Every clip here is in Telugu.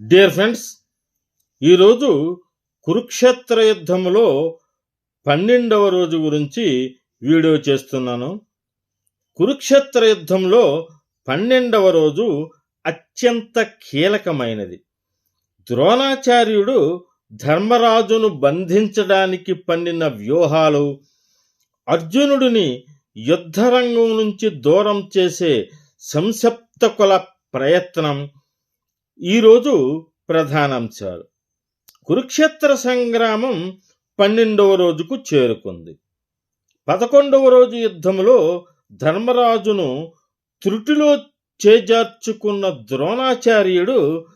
డియర్ ఫ్రెండ్స్ ఈరోజు కురుక్షేత్ర యుద్ధంలో పన్నెండవ రోజు గురించి వీడియో చేస్తున్నాను. కురుక్షేత్ర యుద్ధంలో పన్నెండవ రోజు అత్యంత కీలకమైనది. ద్రోణాచార్యుడు ధర్మరాజును బంధించడానికి పన్నిన వ్యూహాలు అర్జునుడిని యుద్ధరంగం నుంచి దూరం చేసే సంసప్తకుల ప్రయత్నం ఈరోజు ప్రధానాంశాలు. కురుక్షేత్ర సంగ్రామం పన్నెండవ రోజుకు చేరుకుంది. పదకొండవ రోజు యుద్ధంలో ధర్మరాజును త్రుటిలో చేజార్చుకున్న ద్రోణాచార్యుడు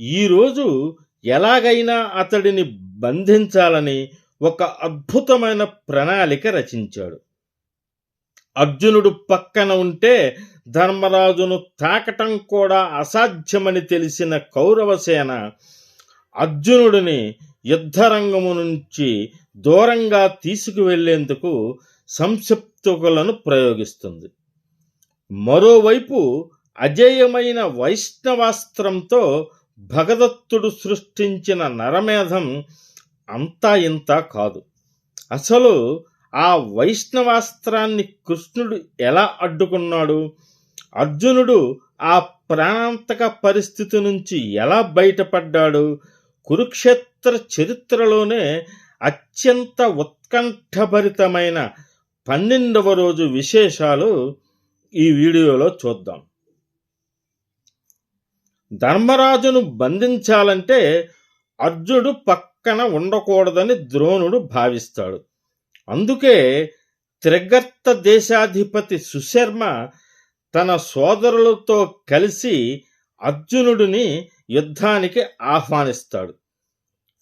ఈరోజు ఎలాగైనా అతడిని బంధించాలని ఒక అద్భుతమైన ప్రణాళిక రచించాడు. అర్జునుడు పక్కన ఉంటే ధర్మరాజును తాకటం కూడా అసాధ్యమని తెలిసిన కౌరవసేన అర్జునుడిని యుద్ధరంగము నుంచి దూరంగా తీసుకువెళ్ళేందుకు సంక్షిప్తులను ప్రయోగిస్తుంది. మరోవైపు అజేయమైన వైష్ణవాస్త్రంతో భగదత్తుడు సృష్టించిన నరమేధం అంతా ఇంత కాదు. అసలు ఆ వైష్ణవాస్త్రాన్ని కృష్ణుడు ఎలా అడ్డుకున్నాడు? అర్జునుడు ఆ ప్రాణాంతక పరిస్థితి నుంచి ఎలా బయటపడ్డాడు? కురుక్షేత్ర చరిత్రలోనే అత్యంత ఉత్కంఠభరితమైన పన్నెండవ రోజు విశేషాలు ఈ వీడియోలో చూద్దాం. ధర్మరాజును బంధించాలంటే అర్జునుడు పక్కన ఉండకూడదని ద్రోణుడు భావిస్తాడు. అందుకే త్రిగర్త దేశాధిపతి సుశర్మ తన సోదరులతో కలిసి అర్జునుడిని యుద్ధానికి ఆహ్వానిస్తాడు.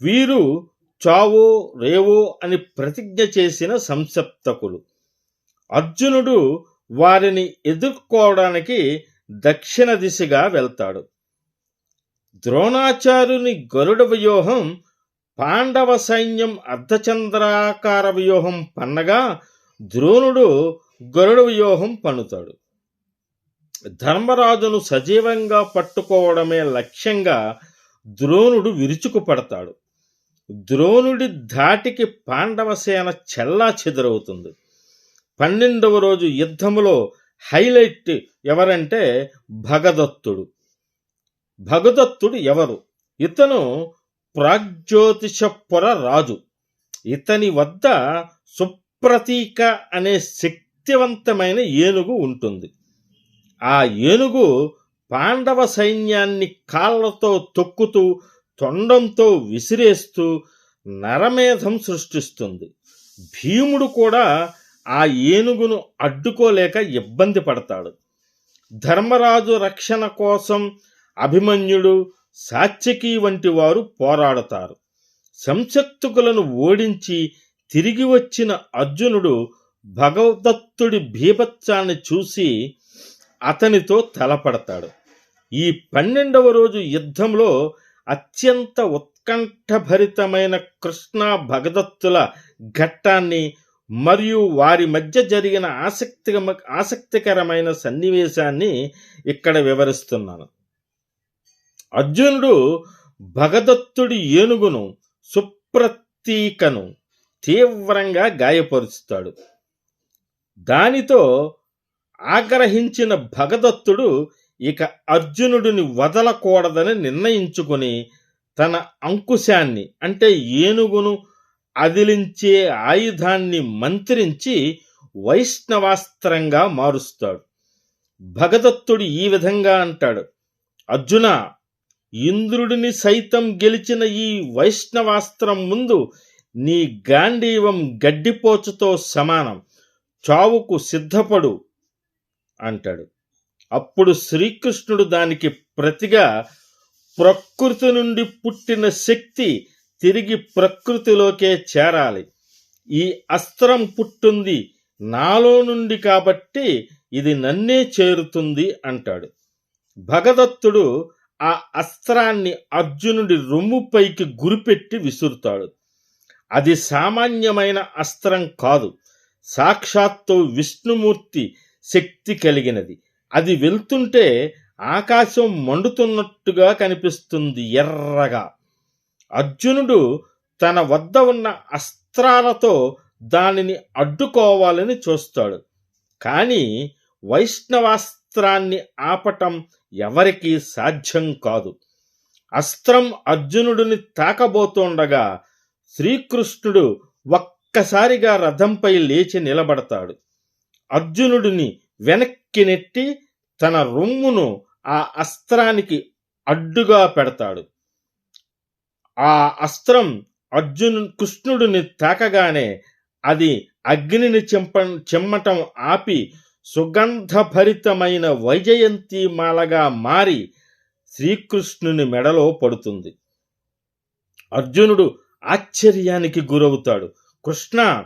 వీరు చావో రేవో అని ప్రతిజ్ఞ చేసిన సంసప్తకులు. అర్జునుడు వారిని ఎదుర్కోవడానికి దక్షిణ దిశగా వెళ్తాడు. ద్రోణాచార్యుని గరుడ వ్యూహం పాండవ సైన్యం అర్ధచంద్రాకార వ్యూహం పన్నగా ద్రోణుడు గరుడ వ్యూహం పన్నుతాడు. ధర్మరాజును సజీవంగా పట్టుకోవడమే లక్ష్యంగా ద్రోణుడు విరుచుకుపడతాడు. ద్రోణుడి ధాటికి పాండవ సేన చెల్లా చెదరవుతుంది. పన్నెండవ రోజు యుద్ధములో హైలైట్ ఎవరంటే భగదత్తుడు. భగదత్తుడు ఎవరు? ఇతను ప్రాగ్జ్యోతిషపుర రాజు ఇతని వద్ద సుప్రతీక అనే శక్తివంతమైన ఏనుగు ఉంటుంది. ఆ ఏనుగు పాండవ సైన్యాన్ని కాళ్ళతో తొక్కుతూ తొండంతో విసిరేస్తూ నరమేధం సృష్టిస్తుంది. భీముడు కూడా ఆ ఏనుగును అడ్డుకోలేక ఇబ్బంది పడతాడు. ధర్మరాజు రక్షణ కోసం అభిమన్యుడు సాత్యకి వంటి వారు పోరాడతారు. సంశక్తుకులను ఓడించి తిరిగి వచ్చిన అర్జునుడు భగవదత్తుడి భీభత్సాన్ని చూసి అతనితో తలపడతాడు. ఈ పన్నెండవ రోజు యుద్ధంలో అత్యంత ఉత్కంఠభరితమైన కృష్ణ భగదత్తుల ఘట్టాన్ని మరియు వారి మధ్య జరిగిన ఆసక్తి ఆసక్తికరమైన సన్నివేశాన్ని ఇక్కడ వివరిస్తున్నాను. అర్జునుడు భగదత్తుడి ఏనుగును సుప్రతీకను తీవ్రంగా గాయపరుస్తాడు. దానితో ఆగ్రహించిన భగదత్తుడు ఇక అర్జునుడిని వదలకూడదని నిర్ణయించుకుని తన అంకుశాన్ని అంటే ఏనుగును అదిలించే ఆయుధాన్ని మంత్రించి వైష్ణవాస్త్రంగా మారుస్తాడు. భగదత్తుడు ఈ విధంగా అంటాడు అర్జున ఇంద్రుడిని సైతం గెలిచిన ఈ వైష్ణవాస్త్రం ముందు నీ గాంధీవం గడ్డిపోచుతో సమానం. చావుకు సిద్ధపడు అంటాడు. అప్పుడు శ్రీకృష్ణుడు దానికి ప్రతిగా ప్రకృతి నుండి పుట్టిన శక్తి తిరిగి ప్రకృతిలోకే చేరాలి. ఈ అస్త్రం పుట్టింది నాలో నుండి కాబట్టి ఇది నన్నే చేరుతుంది అంటాడు. భగదత్తుడు ఆ అస్త్రాన్ని అర్జునుడి రొమ్ముపైకి గురిపెట్టి విసురుతాడు. అది సామాన్యమైన అస్త్రం కాదు. సాక్షాత్తు విష్ణుమూర్తి శక్తి కలిగినది. అది వెళ్తుంటే ఆకాశం మండుతున్నట్టుగా కనిపిస్తుంది ఎర్రగా. అర్జునుడు తన వద్ద ఉన్న అస్త్రాలతో దానిని అడ్డుకోవాలని చూస్తాడు. కానీ అస్త్రాన్ని ఆపటం ఎవరికీ సాధ్యం కాదు. అస్త్రం అర్జునుడిని తాకబోతుండగా శ్రీకృష్ణుడు ఒక్కసారిగా రథంపై లేచి నిలబడతాడు. అర్జునుడిని వెనక్కి నెట్టి తన రొమ్మును ఆ అస్త్రానికి అడ్డుగా పెడతాడు. ఆ అస్త్రం అర్జును కృష్ణుడిని తాకగానే అది అగ్నిని చెంప చెమ్మటం ఆపి సుగంధభరితమైన వైజయంతి మాలగా మారి శ్రీకృష్ణుని మెడలో పడుతుంది. అర్జునుడు ఆశ్చర్యానికి గురవుతాడు. కృష్ణ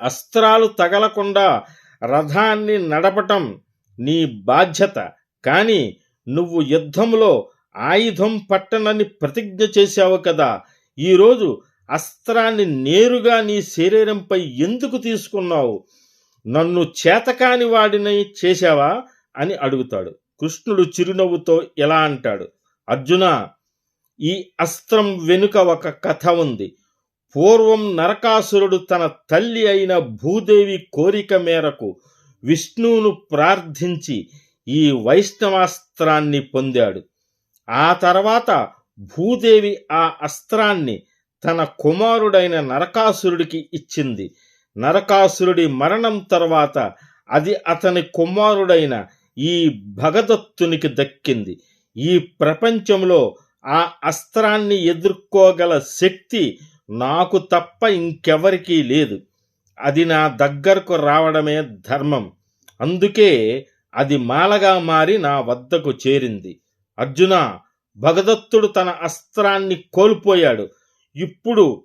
అస్త్రాలు తగలకుండా రథాన్ని నడపటం నీ బాధ్యత కానీ నువ్వు యుద్ధంలో ఆయుధం పట్టనని ప్రతిజ్ఞ చేశావు కదా. ఈరోజు అస్త్రాన్ని నేరుగా నీ శరీరంపై ఎందుకు తీసుకున్నావు? నన్ను చేతకాని వాడిని చేశావా? అని అడుగుతాడు. కృష్ణుడు చిరునవ్వుతో ఎలా అంటాడు? అర్జున ఈ అస్త్రం వెనుక ఒక కథ ఉంది. పూర్వం నరకాసురుడు తన తల్లి అయిన భూదేవి కోరిక మేరకు విష్ణువును ప్రార్థించి ఈ వైష్ణవాస్త్రాన్ని పొందాడు. ఆ తర్వాత భూదేవి ఆ అస్త్రాన్ని తన కుమారుడైన నరకాసురుడికి ఇచ్చింది. నరకాసురుడి మరణం తర్వాత అది అతని కుమారుడైన ఈ భగదత్తునికి దక్కింది. ఈ ప్రపంచంలో ఆ అస్త్రాన్ని ఎదుర్కోగల శక్తి నాకు తప్ప ఇంకెవరికీ లేదు. అది నా దగ్గరకు రావడమే ధర్మం. అందుకే అది మాలగా మారి నా వద్దకు చేరింది. అర్జున భగదత్తుడు తన అస్త్రాన్ని కోల్పోయాడు. ఇప్పుడు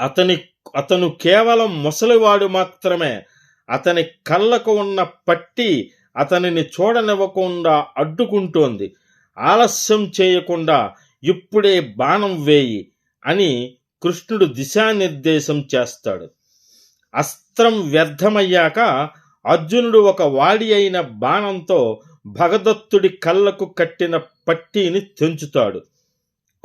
అతని అతను కేవలం ముసలివాడు మాత్రమే. అతని కళ్ళకు ఉన్న పట్టి అతనిని చూడనివ్వకుండా అడ్డుకుంటోంది. ఆలస్యం చేయకుండా ఇప్పుడే బాణం వేయి అని కృష్ణుడు దిశానిర్దేశం చేస్తాడు. అస్త్రం వ్యర్థమయ్యాక అర్జునుడు ఒక వాడి అయిన బాణంతో భగదత్తుడి కళ్ళకు కట్టిన పట్టీని తెంచుతాడు.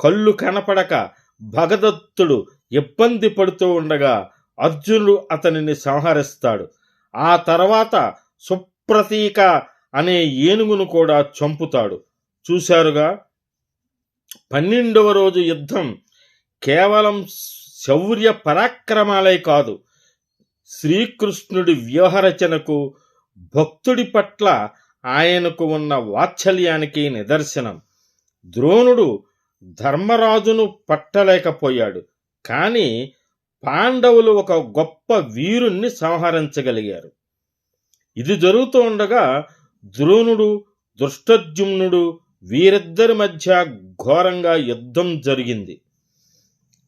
కళ్ళు కనపడక భగదత్తుడు ఇబ్బంది పడుతూ ఉండగా అర్జునుడు అతనిని సంహరిస్తాడు. ఆ తర్వాత సుప్రతీక అనే ఏనుగును కూడా చంపుతాడు. చూశారుగా? పన్నెండవ రోజు యుద్ధం కేవలం శౌర్య పరాక్రమాలే కాదు. శ్రీకృష్ణుడి వ్యూహరచనకు భక్తుడి పట్ల ఆయనకు ఉన్న వాత్సల్యానికి నిదర్శనం. ద్రోణుడు ధర్మరాజును పట్టలేకపోయాడు. కానీ పాండవులు ఒక గొప్ప వీరుణ్ణి సంహరించగలిగారు. ఇది జరుగుతూ ఉండగా ద్రోణుడు దృష్టద్యుమ్నుడు వీరిద్దరి మధ్య ఘోరంగా యుద్ధం జరిగింది.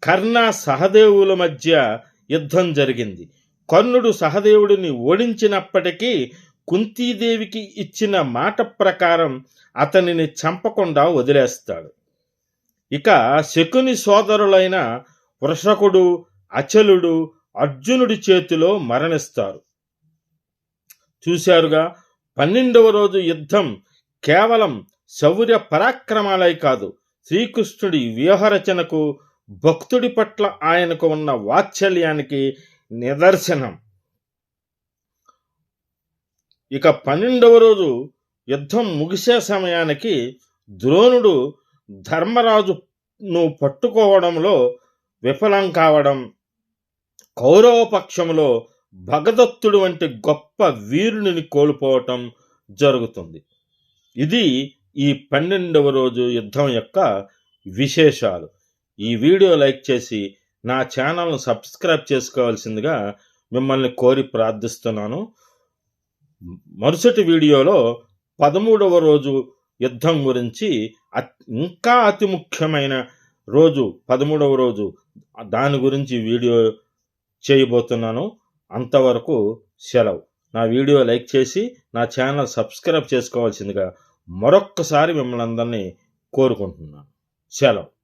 కర్ణ సహదేవుల మధ్య యుద్ధం జరిగింది. కర్ణుడు సహదేవుడిని ఓడించినప్పటికీ కుంతీదేవికి ఇచ్చిన మాట ప్రకారం అతనిని చంపకుండా వదిలేస్తాడు. ఇక శకుని సోదరులైన వృషకుడు అచలుడు అర్జునుడి చేతిలో మరణిస్తారు. చూశారుగా పన్నెండవ రోజు యుద్ధం కేవలం శౌర్య పరాక్రమాలై కాదు శ్రీకృష్ణుడి వ్యూహరచనకు భక్తుడి పట్ల ఆయనకు ఉన్న వాత్సల్యానికి నిదర్శనం. ఇక పన్నెండవ రోజు యుద్ధం ముగిసే సమయానికి ద్రోణుడు ధర్మరాజును పట్టుకోవడంలో విఫలం కావడం కౌరవ పక్షంలో భగదత్తుడు వంటి గొప్ప వీరుని కోల్పోవటం జరుగుతుంది. ఇది ఈ పన్నెండవ రోజు యుద్ధం యొక్క విశేషాలు. ఈ వీడియో లైక్ చేసి నా ఛానల్ను సబ్స్క్రైబ్ చేసుకోవాల్సిందిగా మిమ్మల్ని కోరి ప్రార్థిస్తున్నాను. మరుసటి వీడియోలో పదమూడవ రోజు యుద్ధం గురించి అత్- ఇంకా అతి ముఖ్యమైన రోజు పదమూడవ రోజు దాని గురించి వీడియో చేయబోతున్నాను. అంతవరకు సెలవు. నా వీడియో లైక్ చేసి నా ఛానల్ సబ్స్క్రైబ్ చేసుకోవాల్సిందిగా మరొక్కసారి మిమ్మల్ని అందరినీ కోరుకుంటున్నాను. సెలవు.